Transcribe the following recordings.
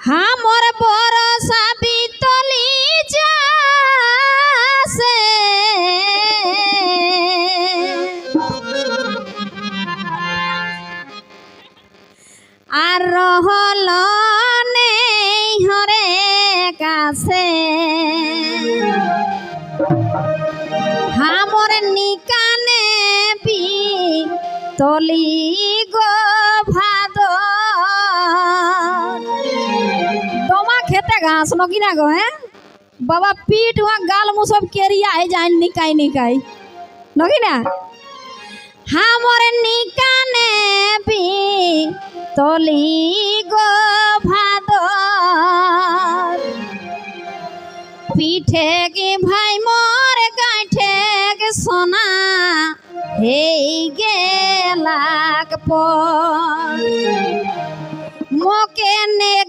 হামর বরসা বিতলি যাসে। আর রহল নেই হরে কাছে। হামর নিকানে পি তলি গো তোমা খেতে ঘাস নকি না গো হ্যাঁ বাবা পিঠ हुआ गाल मुँह सब केरिया है जान निकाई निकाई नकी ना हमर निकाने भी तली गो भादर পিঠে গে ভাই মোর গাঁঠে গে সোনা হেই গেলাক পর মোকে নেগে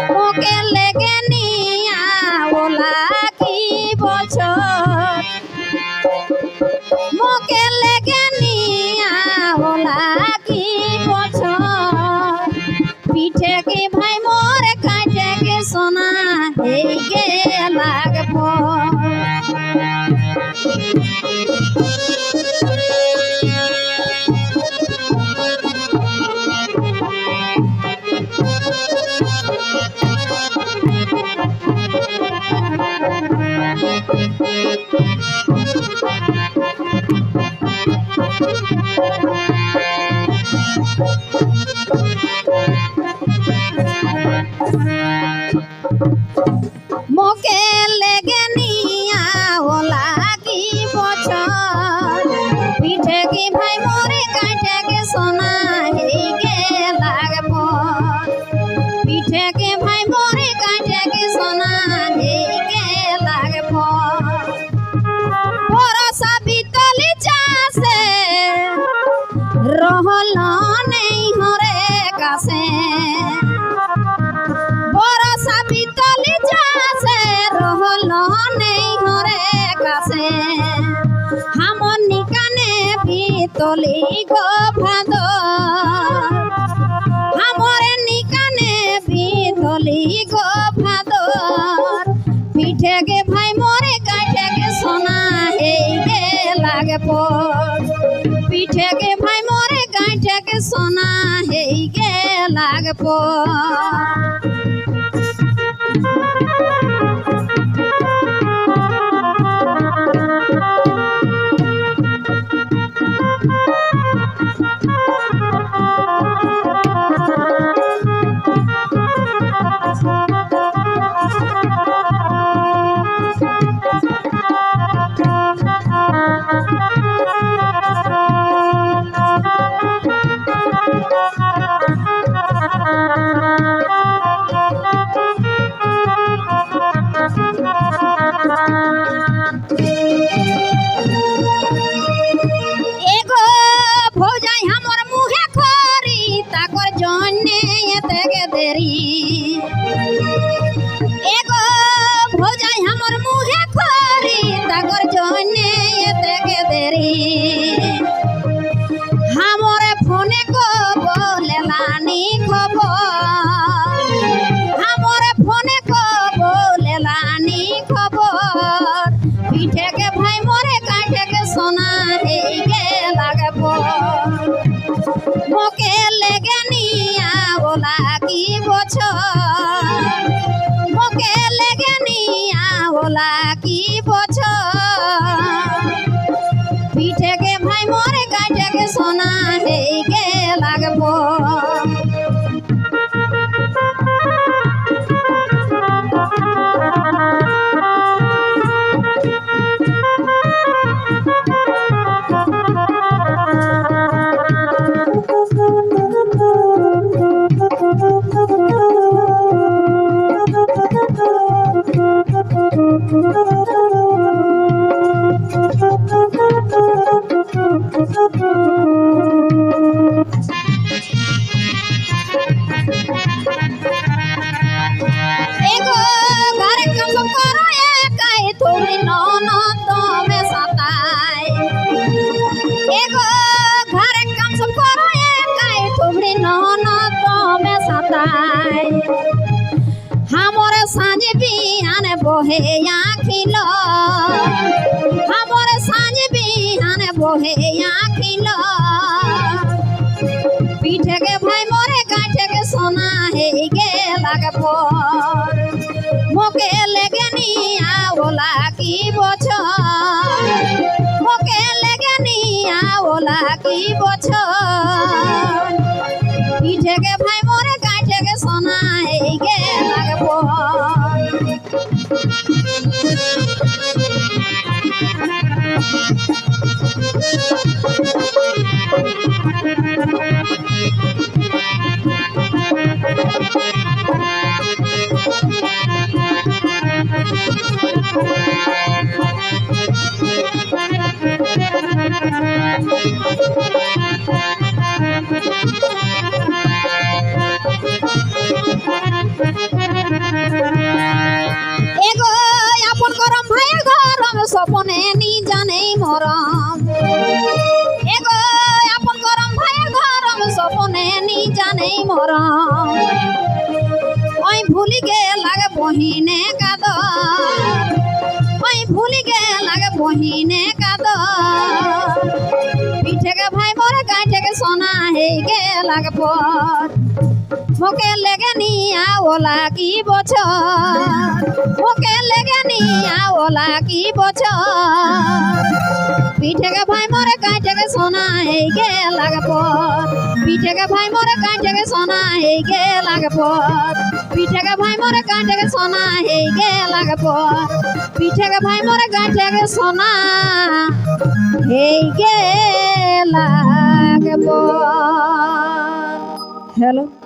মোকে লেগে নিয়া ওলা কি বছর। পিঠে কি ভাই মোরে গে সোনা, এই লাগব। পিঠে কে ভাই বিতলি গো ভাদ হামর নিকানে বিতলি গো ভাদ পিঠে গে ভাই মোরে কাঠে গে সোনা, এই গে লাগে পর পিঠে গে ভাই মোরে কাঠে গে সোনা, এই গে লাগে পর ওলা সাঁঝ বিহান বহে আঁখিল। খবর সাঁঝ বিহান বহে আঁখিল। পিঠেকে ভাই মরে কাঠেকে সোনা হেই গে লাগব মোকে লেগে নিয়া ওলা কি বছর? মোকে লেগে নিয়া ওলা কি বছর? গরম সপনে নি জানে মরম এগো আপন করম ভাই গরম সপনে নি জানে মরম ওই ভুলি গে লাগে বহিনে কাদ ওই ভুলি গে লাগে বহিনে কাদ পিঠেকে ভাই, মোরে কাঠেকে সোনা, হেই গে লাগে পর মোকে লেগে নিয়া ওলা কি বছর? মোকে লেগে নিয়া ওলা কি বছর? পিঠেকে ভাই মরে কাঠেকে সোনা, এই গে লাগে পর পিঠেকে ভাই মরে কাঠেকে সোনা, এই গে লাগে পর পিঠেকে ভাই মরে কাঠেকে সোনা, এই গে লাগে পর পিঠেকে ভাই মরে কাঠেকে সোনা, এই গে লাগে পর হ্যালো?